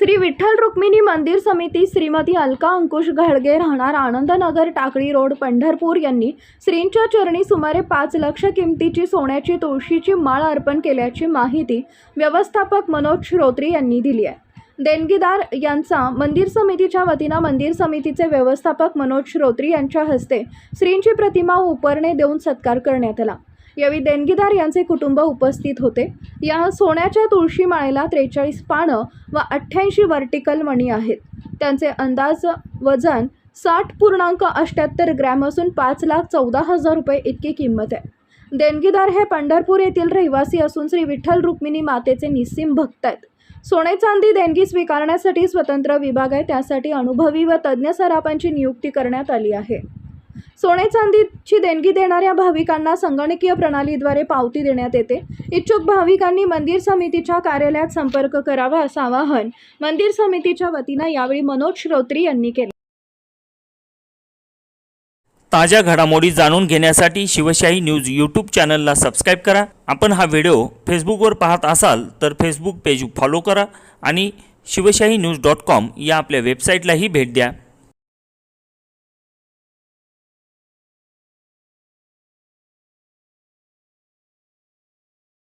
श्री विठ्ठल रुक्मिणी मंदिर समिती श्रीमती अलका अंकुश घाळगे राहणार आनंदनगर टाकळी रोड पंढरपूर यांनी श्रींच्या चरणी सुमारे पाच लक्ष किमतीची सोन्याची तुळशीची माळ अर्पण केल्याची माहिती व्यवस्थापक मनोज श्रोत्री यांनी दिली आहे. देणगीदार यांचा मंदिर समितीच्या वतीनं मंदिर समितीचे व्यवस्थापक मनोज श्रोत्री यांच्या हस्ते श्रींची प्रतिमा उपरणे देऊन सत्कार करण्यात आला. यावेळी देणगीदार यांचे कुटुंब उपस्थित होते. या सोन्याच्या तुळशी माळेला त्रेचाळीस पानं व अठ्ठ्याऐंशी वर्टिकल मणी आहेत. त्यांचे अंदाज वजन साठ पूर्णांक अष्ट्याहत्तर ग्रॅम असून पाच लाख चौदा हजार रुपये इतकी किंमत आहे. देणगीदार हे पंढरपूर येथील रहिवासी असून श्री विठ्ठल रुक्मिणी मातेचे निस्सीम भक्त आहेत. सोने चांदी देणगी स्वीकारण्यासाठी स्वतंत्र विभाग आहे त्यासाठी अनुभवी व तज्ज्ञ सरापांची नियुक्ती करण्यात आली आहे. सोने चांदीची देणगी देणाऱ्या भाविकांना संगणकीय प्रणालीद्वारे पावती देण्यात येते. इच्छुक भाविकांनी मंदिर समितीच्या कार्यालयात संपर्क करावा असं आवाहन मंदिर समितीच्या वतीनं यावेळी मनोज श्रोत्री यांनी केलं. ताज्या घडामोडी जाणून घेण्यासाठी शिवशाही न्यूज यूट्यूब चॅनलला सबस्क्राईब करा. आपण हा व्हिडिओ फेसबुकवर पाहत असाल तर फेसबुक पेज फॉलो करा आणि शिवशाही न्यूज डॉट कॉम या आपल्या वेबसाईटलाही भेट द्या.